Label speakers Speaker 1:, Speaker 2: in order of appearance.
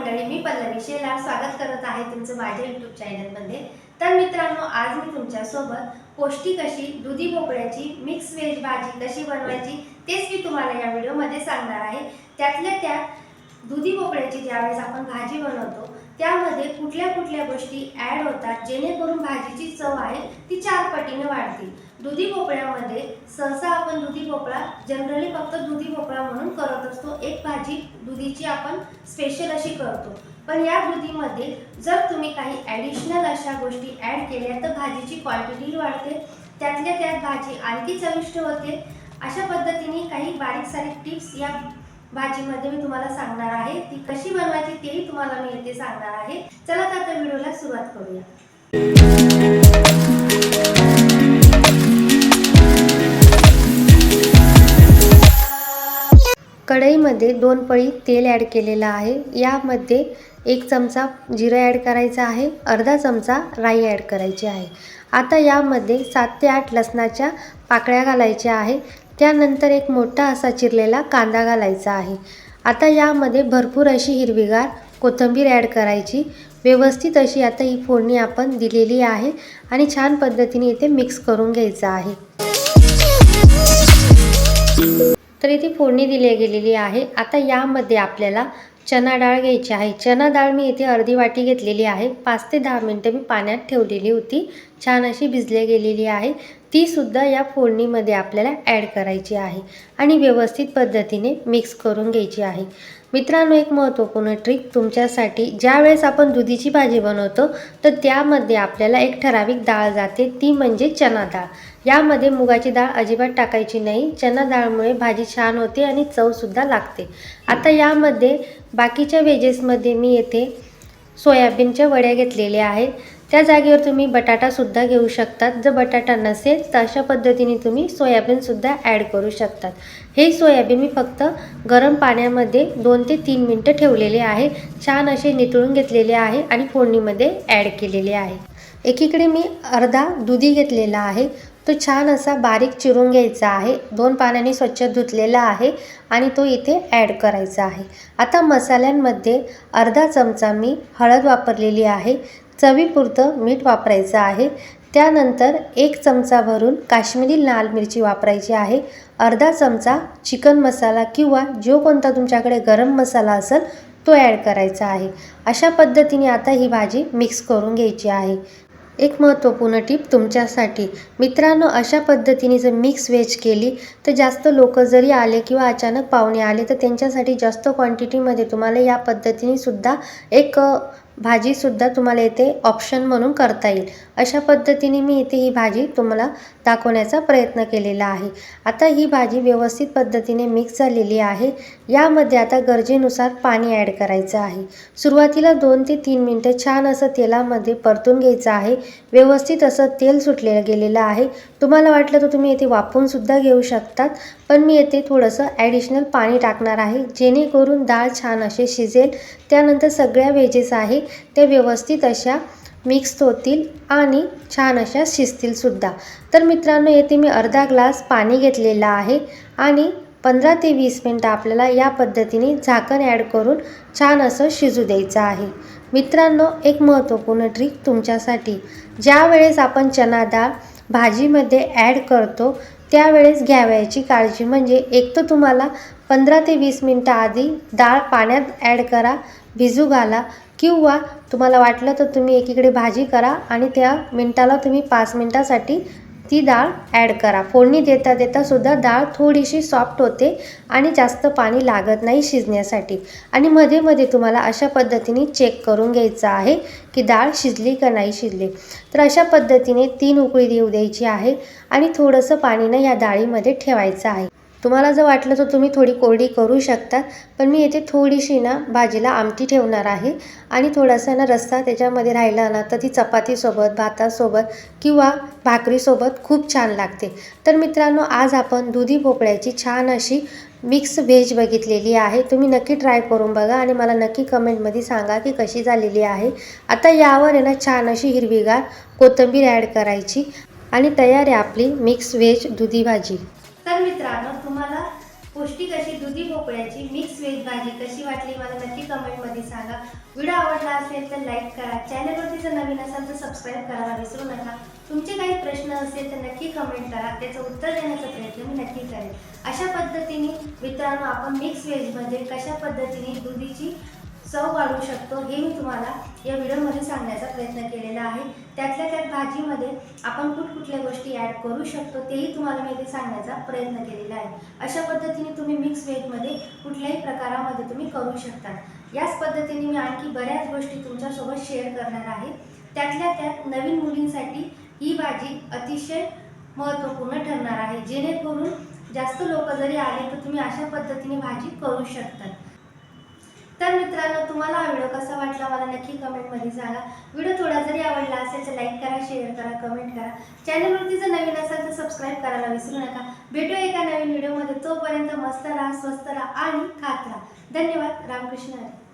Speaker 1: मंडळी मी पल्लवी शेला स्वागत करत आहे तुमचं माझ्या यूट्यूब चॅनलमध्ये तर मित्रांनो आज मी तुमच्यासोबत पौष्टिक अशी दुधी भोपळ्याची मिक्स व्हेज भाजी कशी बनवायची तेच मी तुम्हाला या व्हिडिओमध्ये सांगणार आहे. त्यातल्या त्यात दुधी भोपळ्याची ज्यावेळेस आपण भाजी बनवतो त्यामध्ये कुठल्या कुठल्या गोष्टी ॲड होतात जेणेकरून भाजीची चव आहे ती चार पटीने वाढते दुधी भोपळ्यामध्ये सहसा आपण दुधी भोपळा जनरली फक्त दुधी भोपळा म्हणून करत असतो. एक भाजी दुधीची आपण स्पेशल अशी करतो. पण या दुधीमध्ये जर तुम्ही काही ॲडिशनल अशा गोष्टी ॲड केल्या तर भाजीची क्वांटिटी वाढते. त्यातल्या त्यात भाजी आणखी चविष्ट होते. अशा पद्धतीने काही बारीक सारीक टिप्स या भाजीमध्ये मी तुम्हाला सांगणार आहे ती कशी बनवायची तेही तुम्हाला मी येथे सांगणार आहे. चला तर आता व्हिडिओला सुरुवात करूया. कढईमध्ये दोन पळी तेल ॲड केलेलं आहे. यामध्ये एक चमचा जिरं ॲड करायचा आहे अर्धा चमचा राई ॲड करायची आहे. आता यामध्ये सात ते आठ लसणाच्या पाकळ्या घालायच्या आहे. त्यानंतर एक मोठा असा चिरलेला कांदा घालायचा आहे. आता यामध्ये भरपूर अशी हिरवीगार कोथिंबीर ॲड करायची. व्यवस्थित अशी आता ही फोडणी आपण दिलेली आहे आणि छान पद्धतीने इथे मिक्स करून घ्यायचं आहे. तर इथे फोडणी दिली गेलेली आहे. आता यामध्ये आपल्याला चना डाळ घ्यायची आहे. चना डाळ मी इथे अर्धी वाटी घेतलेली आहे. पाच ते दहा मिनटं मी पाण्यात ठेवलेली होती. छान अशी भिजली गेलेली आहे. ती सुद्धा या फोडणीमध्ये आपल्याला ॲड करायची आहे आणि व्यवस्थित पद्धतीने मिक्स करून घ्यायची आहे. मित्रांनो एक महत्त्वपूर्ण ट्रिक तुमच्यासाठी ज्या वेळेस आपण दुधीची भाजी बनवतो तर त्यामध्ये आपल्याला एक ठराविक डाळ जाते ती म्हणजे चना डाळ. यामध्ये मुगाची डाळ अजिबात टाकायची नाही चना डाळमुळे भाजी छान होते आणि चवसुद्धा लागते. आता यामध्ये बाकीच्या वेजेसमध्ये मी येथे सोयाबीनच्या वड्या घेतलेल्या आहेत. त्या जागेवर तुम्ही बटाटासुद्धा घेऊ शकतात. जर बटाटा नसेल तर अशा पद्धतीने तुम्ही सोयाबीनसुद्धा ॲड करू शकतात. हे सोयाबीन मी फक्त गरम पाण्यामध्ये दोन ते तीन मिनटं ठेवलेले आहे. छान असे नितळून घेतलेले आहे आणि फोडणीमध्ये ॲड केलेले आहे. एकीकडे मी अर्धा दुधी घेतलेला आहे. तो छान असा बारीक चिरून घ्यायचा आहे. दोन पाण्याने स्वच्छ धुतलेला आहे आणि तो इथे ॲड करायचा आहे. आता मसाल्यांमध्ये अर्धा चमचा मी हळद वापरलेली आहे. चवीपुरतं मीठ वापरायचं आहे. त्यानंतर एक चमचा भरून काश्मीरी लाल मिरची वापरायची आहे. अर्धा चमचा चिकन मसाला किंवा जो कोणता तुमच्याकडे गरम मसाला असेल तो ॲड करायचा आहे. अशा पद्धतीने आता ही भाजी मिक्स करून घ्यायची आहे. एक महत्त्वपूर्ण टीप तुमच्यासाठी. मित्रांनो अशा पद्धतीने जर मिक्स व्हेज केली तर जास्त लोक जरी आले किंवा अचानक पाहुणे आले तर त्यांच्यासाठी जास्त क्वांटिटीमध्ये तुम्हाला या पद्धतीने सुद्धा एक भाजीसुद्धा तुम्हाला इथे ऑप्शन म्हणून करता येईल. अशा पद्धतीने मी इथे ही भाजी तुम्हाला दाखवण्याचा प्रयत्न केलेला आहे. आता ही भाजी व्यवस्थित पद्धतीने मिक्स झालेली आहे. यामध्ये आता गरजेनुसार पाणी ॲड करायचं आहे. सुरुवातीला दोन ते तीन मिनटं छान असं तेलामध्ये परतून घ्यायचं आहे. व्यवस्थित असं तेल सुटलेलं गेलेलं आहे. तुम्हाला वाटलं तर तुम्ही येथे वापरूनसुद्धा घेऊ शकतात. पण मी येथे थोडंसं ॲडिशनल पाणी टाकणार आहे. जेणेकरून डाळ छान असे शिजेल. त्यानंतर सगळ्या व्हेजेस आहे. ते व्यवस्थित अशा मिक्स होतील आणि छान अशा शिजतीलसुद्धा तर मित्रांनो येथे मी अर्धा ग्लास पाणी घेतलेलं आहे आणि पंधरा ते वीस मिनटं आपल्याला या पद्धतीने झाकण ॲड करून छान असं शिजू द्यायचं आहे. मित्रांनो एक महत्त्वपूर्ण ट्रिक तुमच्यासाठी. ज्या वेळेस आपण चना डाळ भाजीमध्ये ॲड करतो त्यावेळेस घ्यावयाची काळजी म्हणजे एक तर तुम्हाला पंधरा ते वीस मिनटं आधी डाळ पाण्यात ॲड करा भिजू घाला किंवा तुम्हाला वाटलं तर तुम्ही एकीकडे भाजी करा आणि त्या मिनटाला तुम्ही पाच मिनटासाठी ती डाळ ॲड करा. फोडणी देता देता सुद्धा डाळ थोडीशी सॉफ्ट होते आणि जास्त पाणी लागत नाही शिजण्यासाठी. आणि मध्ये मध्ये तुम्हाला अशा पद्धतीने चेक करून घ्यायचं आहे की डाळ शिजली का नाही शिजली. तर अशा पद्धतीने तीन उकळी देऊ द्यायची आहे आणि थोडंसं पाणीनं या डाळीमध्ये ठेवायचं आहे. तुम्हाला जर वाटलं तर तुम्ही थोडी कोरडी करू शकतात पण मी येथे थोडीशी ना भाजीला आमटी ठेवणार आहे आणि थोडासा ना रस्सा त्याच्यामध्ये राहिला ना तर ती चपातीसोबत भातासोबत किंवा भाकरीसोबत खूप छान लागते. तर मित्रांनो आज आपण दुधी भोपळ्याची छान अशी मिक्स व्हेज बघितलेली आहे. तुम्ही नक्की ट्राय करून बघा आणि मला नक्की कमेंटमध्ये सांगा की कशी झालेली आहे. आता यावर आहे ना छान अशी हिरवीगार कोथिंबीर ॲड करायची आणि तयार आहे आपली मिक्स व्हेज दुधी भाजी. तर मित्रांनो तुम्हाला पौष्टिक अशी दुधी भोपळ्याची मिक्स व्हेज भाजी कशी वाटली मला नक्की कमेंटमध्ये सांगा. व्हिडिओ आवडला असेल तर लाईक करा. चॅनलवरती जर नवीन असाल तर सबस्क्राईब करायला विसरू नका. तुमचे काही प्रश्न असेल तर नक्की कमेंट करा. त्याचं उत्तर देण्याचा प्रयत्न मी नक्की करेन. अशा पद्धतीने मित्रांनो आपण मिक्स व्हेजमध्ये कशा पद्धतीने दुधीची चव वाढवू शकतो हे मी तुम्हाला या व्हिडिओमध्ये सांगण्याचा प्रयत्न केलेला आहे. त्यातल्या त्यात भाजीमध्ये आपण कुठकुठल्या गोष्टी ॲड करू शकतो तेही तुम्हाला मी इथे सांगण्याचा प्रयत्न केलेला आहे. अशा पद्धतीने तुम्ही मिक्स व्हेजमध्ये कुठल्याही प्रकारामध्ये तुम्ही करू शकता. याच पद्धतीने मी आणखी बऱ्याच गोष्टी तुमच्यासोबत शेअर करणार आहे. त्यातल्या त्यात नवीन मुलींसाठी ही भाजी अतिशय महत्त्वपूर्ण ठरणार आहे. जेणेकरून जास्त लोक जरी आले तर तुम्ही अशा पद्धतीने भाजी करू शकतात. तर मित्रांनो तुम्हाला हा व्हिडिओ कसा वाटला मला नक्की कमेंटमध्ये सांगा. व्हिडिओ थोडा जरी आवडला असेल तर लाईक करा शेअर करा कमेंट करा. चॅनलवरती जर नवीन असाल तर सबस्क्राईब करायला विसरू नका. भेटूया एका नवीन व्हिडिओमध्ये. तोपर्यंत मस्त राहा स्वस्त राहा आणि खात राहा. धन्यवाद. रामकृष्ण हरी.